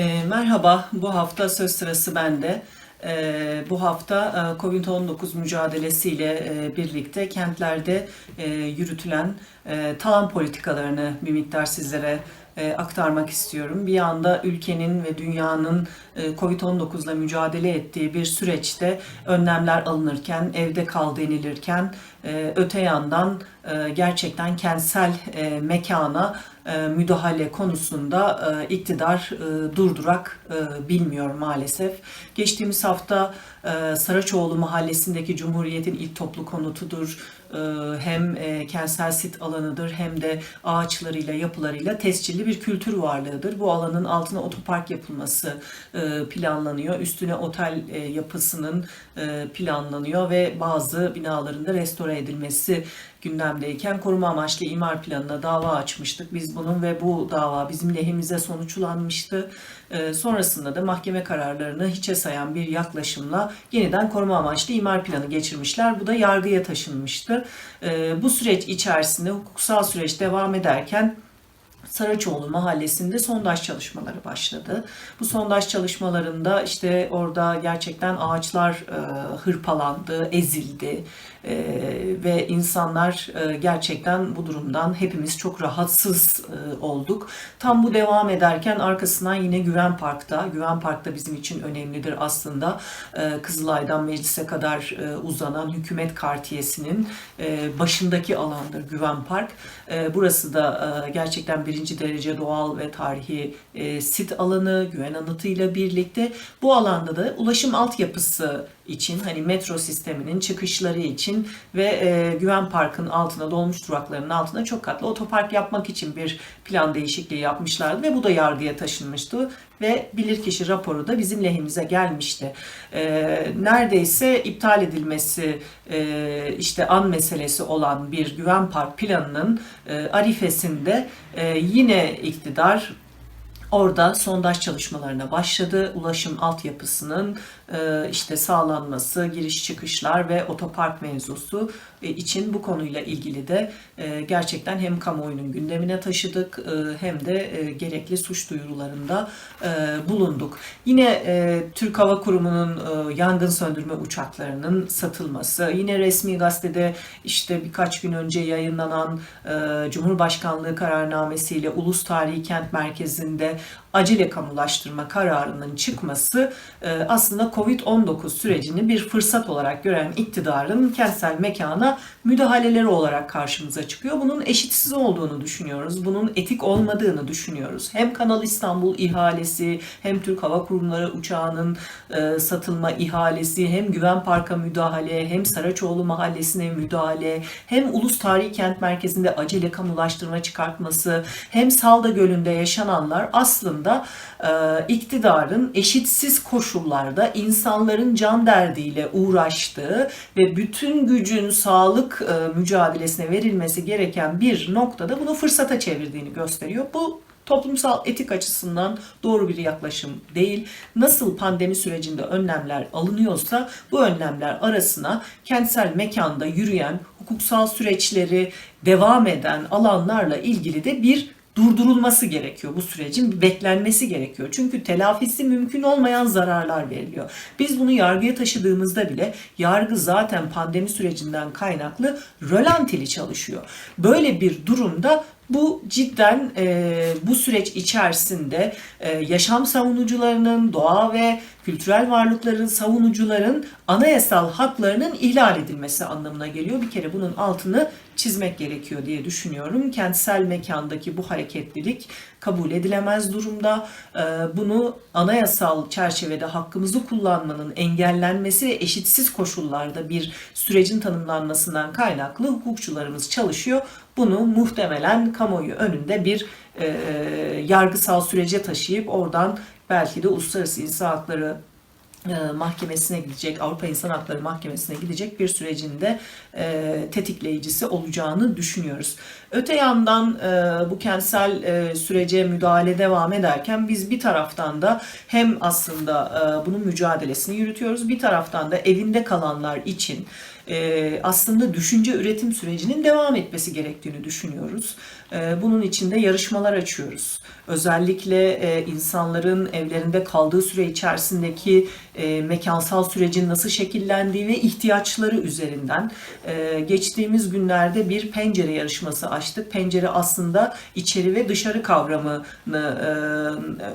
E, merhaba, bu hafta söz sırası bende. E, bu hafta e, COVID-19 mücadelesiyle e, birlikte kentlerde e, yürütülen e, talan politikalarını bir miktar sizlere e, aktarmak istiyorum. Bir yanda ülkenin ve dünyanın e, COVID-19 ile mücadele ettiği bir süreçte önlemler alınırken, evde kal denilirken, e, öte yandan e, gerçekten kentsel e, mekana e, müdahale konusunda e, iktidar e, durdurak e, bilmiyor maalesef. Geçtiğimiz hafta e, Saraçoğlu mahallesindeki Cumhuriyet'in ilk toplu konutudur. E, hem e, kentsel sit alanıdır hem de ağaçlarıyla yapılarıyla tescilli bir kültür varlığıdır. Bu alanın altına otopark yapılması e, planlanıyor. Üstüne otel yapısının planlanıyor ve bazı binaların da restore edilmesi gündemdeyken koruma amaçlı imar planına dava açmıştık. Biz bunun ve bu dava bizim lehimize sonuçlanmıştı. Ee, sonrasında da mahkeme kararlarını hiçe sayan bir yaklaşımla yeniden koruma amaçlı imar planı geçirmişler. Bu da yargıya taşınmıştı. Ee, bu süreç içerisinde hukuksal süreç devam ederken Saraçoğlu mahallesinde sondaj çalışmaları başladı. Bu sondaj çalışmalarında işte orada gerçekten ağaçlar e, hırpalandı, ezildi e, ve insanlar e, gerçekten bu durumdan hepimiz çok rahatsız e, olduk. Tam bu devam ederken arkasından yine Güven Park'ta, Güven Park'ta bizim için önemlidir aslında e, Kızılay'dan meclise kadar e, uzanan hükümet kartiyesinin e, başındaki alandır Güven Park. E, burası da e, gerçekten birinci derece doğal ve tarihi e, sit alanı, güven anıtıyla birlikte bu alanda da ulaşım altyapısı için hani metro sisteminin çıkışları için ve e, Güven Park'ın altına dolmuş duraklarının altına çok katlı otopark yapmak için bir plan değişikliği yapmışlardı ve bu da yargıya taşınmıştı ve bilirkişi raporu da bizim lehimize gelmişti. E, neredeyse iptal edilmesi e, işte an meselesi olan bir Güven Park planının e, arifesinde e, yine iktidar Orada sondaj çalışmalarına başladı. Ulaşım altyapısının işte sağlanması, giriş çıkışlar ve otopark mevzusu e, için bu konuyla ilgili de e, gerçekten hem kamuoyunun gündemine taşıdık e, hem de gerekli suç duyurularında bulunduk. Yine Türk Hava Kurumu'nun yangın söndürme uçaklarının satılması, yine resmi gazetede işte birkaç gün önce yayınlanan Cumhurbaşkanlığı kararnamesiyle Ulus Tarihi Kent Merkezi'nde acele kamulaştırma kararının çıkması aslında Covid-19 sürecini bir fırsat olarak gören iktidarın kentsel mekana müdahaleleri olarak karşımıza çıkıyor. Bunun eşitsiz olduğunu düşünüyoruz. Bunun etik olmadığını düşünüyoruz. Hem Kanal İstanbul ihalesi, hem Türk Hava Kurumları uçağının e, satılma ihalesi, hem Güven Park'a müdahale, hem Saraçoğlu Mahallesi'ne müdahale, hem Ulus Tarihi Kent Merkezi'nde acele kamulaştırma çıkartması, hem Salda Gölü'nde yaşananlar aslında e, iktidarın eşitsiz koşullarda insanların can derdiyle uğraştığı ve bütün gücün sağlık e, mücadelesine verilmesi gereken bir noktada bunu fırsata çevirdiğini gösteriyor. Bu toplumsal etik açısından doğru bir yaklaşım değil. Nasıl pandemi sürecinde önlemler alınıyorsa bu önlemler arasına kentsel mekanda yürüyen, hukuksal süreçleri devam eden alanlarla ilgili de bir durdurulması gerekiyor bu sürecin beklenmesi gerekiyor. Çünkü telafisi mümkün olmayan zararlar veriliyor. Biz bunu yargıya taşıdığımızda bile yargı zaten pandemi sürecinden kaynaklı rölantili çalışıyor. Böyle bir durumda bu cidden e, bu süreç içerisinde e, yaşam savunucularının, doğa ve kültürel varlıkların savunucuların anayasal haklarının ihlal edilmesi anlamına geliyor. Bir kere bunun altını çizmek gerekiyor diye düşünüyorum. Kentsel mekandaki bu hareketlilik kabul edilemez durumda. E, bunu anayasal çerçevede hakkımızı kullanmanın engellenmesi ve eşitsiz koşullarda bir sürecin tanımlanmasından kaynaklı hukukçularımız çalışıyor. Bunu muhtemelen kamuoyu önünde bir e, yargısal sürece taşıyıp oradan belki de Uluslararası İnsan Hakları e, mahkemesine gidecek, Avrupa İnsan Hakları Mahkemesi'ne gidecek bir sürecinde e, tetikleyicisi olacağını düşünüyoruz. Öte yandan e, bu kentsel e, sürece müdahale devam ederken biz bir taraftan da hem aslında e, bunun mücadelesini yürütüyoruz, bir taraftan da evinde kalanlar için e, aslında düşünce üretim sürecinin devam etmesi gerektiğini düşünüyoruz. E, bunun için de yarışmalar açıyoruz. Özellikle e, insanların evlerinde kaldığı süre içerisindeki e, mekansal sürecin nasıl şekillendiği ve ihtiyaçları üzerinden e, geçtiğimiz günlerde bir pencere yarışması açtık. Pencere aslında içeri ve dışarı kavramını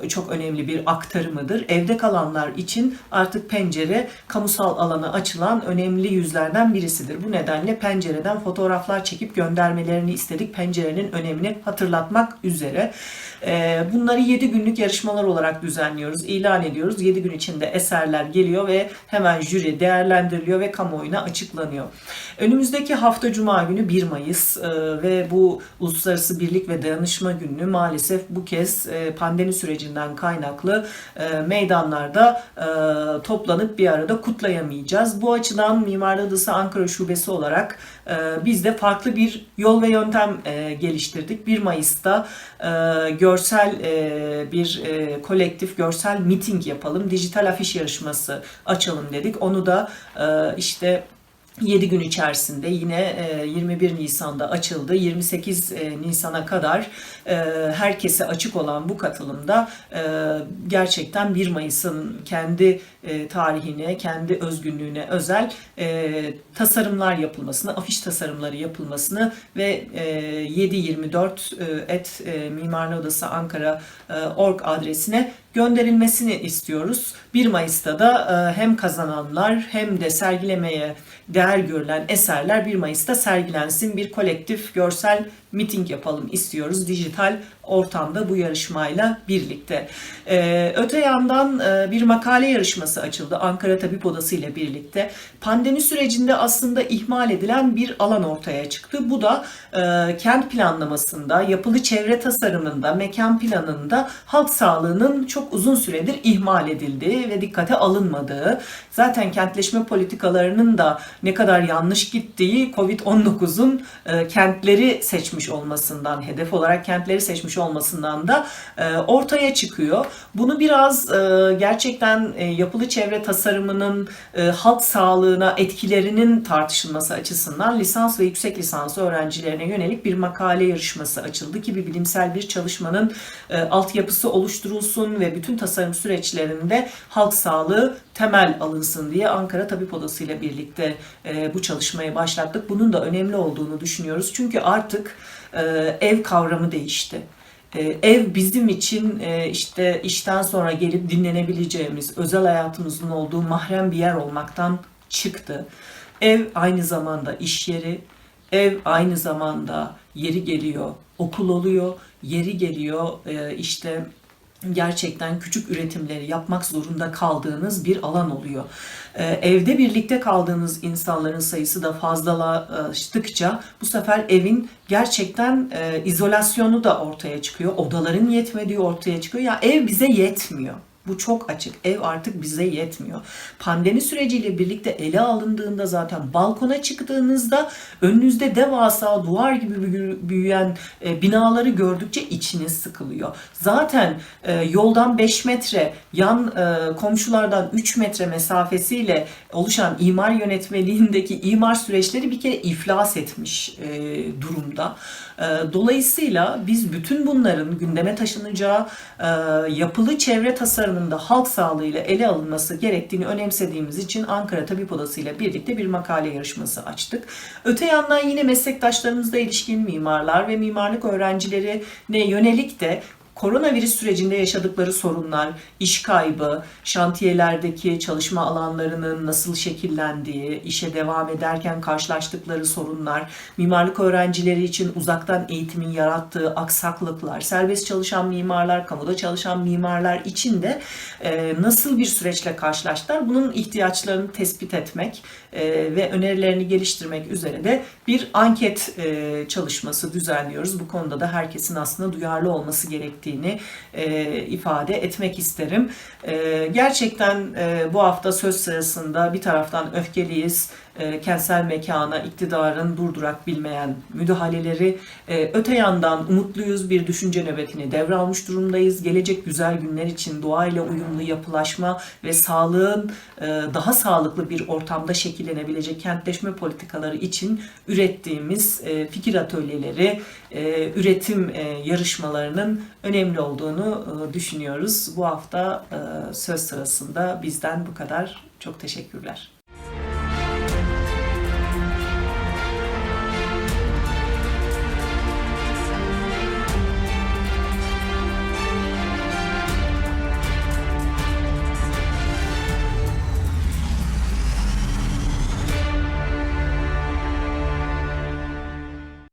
çok önemli bir aktarımıdır. Evde kalanlar için artık pencere kamusal alana açılan önemli yüzlerden birisidir. Bu nedenle pencereden fotoğraflar çekip göndermelerini istedik. Pencerenin önemini hatırlatmak üzere. E, bunları 7 günlük yarışmalar olarak düzenliyoruz, ilan ediyoruz. 7 gün içinde eserler geliyor ve hemen jüri değerlendiriliyor ve kamuoyuna açıklanıyor. Önümüzdeki hafta Cuma günü 1 Mayıs e, ve bu Uluslararası Birlik ve Dayanışma Günü'nü maalesef bu kez e, pandemi sürecinden kaynaklı e, meydanlarda toplanıp bir arada kutlayamayacağız. Bu açıdan Mimarlar Odası Ankara Şubesi olarak biz de farklı bir yol ve yöntem e, geliştirdik. 1 Mayıs'ta e, görsel e, bir e, kolektif görsel miting yapalım, dijital afiş yarışması açalım dedik. Onu da e, işte 7 gün içerisinde yine e, 21 Nisan'da açıldı. 28 e, Nisan'a kadar e, herkese açık olan bu katılımda e, gerçekten 1 Mayıs'ın kendi e, tarihine, kendi özgünlüğüne özel e, tasarımlar yapılmasını, afiş tasarımları yapılmasını ve e, 724 e, et e, Mimarlar Odası Ankara e, org adresine gönderilmesini istiyoruz. 1 Mayıs'ta da e, hem kazananlar hem de sergilemeye değer görülen eserler 1 Mayıs'ta sergilensin. Bir kolektif görsel miting yapalım istiyoruz dijital ortamda bu yarışmayla birlikte. Ee, öte yandan e, bir makale yarışması açıldı Ankara Tabip Odası ile birlikte. Pandemi sürecinde aslında ihmal edilen bir alan ortaya çıktı. Bu da e, kent planlamasında, yapılı çevre tasarımında, mekan planında halk sağlığının çok uzun süredir ihmal edildiği ve dikkate alınmadığı, zaten kentleşme politikalarının da ne kadar yanlış gittiği Covid-19'un e, kentleri seçmiş olmasından, hedef olarak kentleri seçmiş olmasından da e, ortaya çıkıyor. Bunu biraz e, gerçekten e, yapılı çevre tasarımının e, halk sağlığına etkilerinin tartışılması açısından lisans ve yüksek lisans öğrencilerine yönelik bir makale yarışması açıldı ki bir bilimsel bir çalışmanın e, altyapısı oluşturulsun ve bütün tasarım süreçlerinde halk sağlığı temel alınsın diye Ankara Tabip Odası ile birlikte e, bu çalışmayı başlattık. Bunun da önemli olduğunu düşünüyoruz. Çünkü artık e, ev kavramı değişti. E, ev bizim için işte işten sonra gelip dinlenebileceğimiz, özel hayatımızın olduğu mahrem bir yer olmaktan çıktı. Ev aynı zamanda iş yeri, ev aynı zamanda yeri geliyor, okul oluyor, yeri geliyor işte gerçekten küçük üretimleri yapmak zorunda kaldığınız bir alan oluyor. Ee, evde birlikte kaldığınız insanların sayısı da fazlalaştıkça bu sefer evin gerçekten e, izolasyonu da ortaya çıkıyor. Odaların yetmediği ortaya çıkıyor. Ya ev bize yetmiyor. Bu çok açık. Ev artık bize yetmiyor. Pandemi süreciyle birlikte ele alındığında zaten balkona çıktığınızda önünüzde devasa duvar gibi büyü- büyüyen e, binaları gördükçe içiniz sıkılıyor. Zaten e, yoldan 5 metre, yan e, komşulardan 3 metre mesafesiyle oluşan imar yönetmeliğindeki imar süreçleri bir kere iflas etmiş durumda. E, dolayısıyla biz bütün bunların gündeme taşınacağı e, yapılı çevre tasarımında halk sağlığıyla ele alınması gerektiğini önemsediğimiz için Ankara Tabip Odası ile birlikte bir makale yarışması açtık. Öte yandan yine meslektaşlarımızla ilişkin mimarlar ve mimarlık öğrencilerine yönelik de koronavirüs sürecinde yaşadıkları sorunlar, iş kaybı, şantiyelerdeki çalışma alanlarının nasıl şekillendiği, işe devam ederken karşılaştıkları sorunlar, mimarlık öğrencileri için uzaktan eğitimin yarattığı aksaklıklar, serbest çalışan mimarlar, kamuda çalışan mimarlar için de e, nasıl bir süreçle karşılaştılar, bunun ihtiyaçlarını tespit etmek e, ve önerilerini geliştirmek üzere de bir anket e, çalışması düzenliyoruz. Bu konuda da herkesin aslında duyarlı olması gerektiği gerektiğini e, ifade etmek isterim. E, gerçekten e, bu hafta söz sırasında bir taraftan öfkeliyiz, e, kentsel mekana iktidarın durdurak bilmeyen müdahaleleri, e, öte yandan umutluyuz, bir düşünce nöbetini devralmış durumdayız. Gelecek güzel günler için doğayla uyumlu yapılaşma ve sağlığın e, daha sağlıklı bir ortamda şekillenebilecek kentleşme politikaları için ürettiğimiz e, fikir atölyeleri, e, üretim e, yarışmalarının önemli olduğunu e, düşünüyoruz. Bu hafta e, söz sırasında bizden bu kadar. Çok teşekkürler.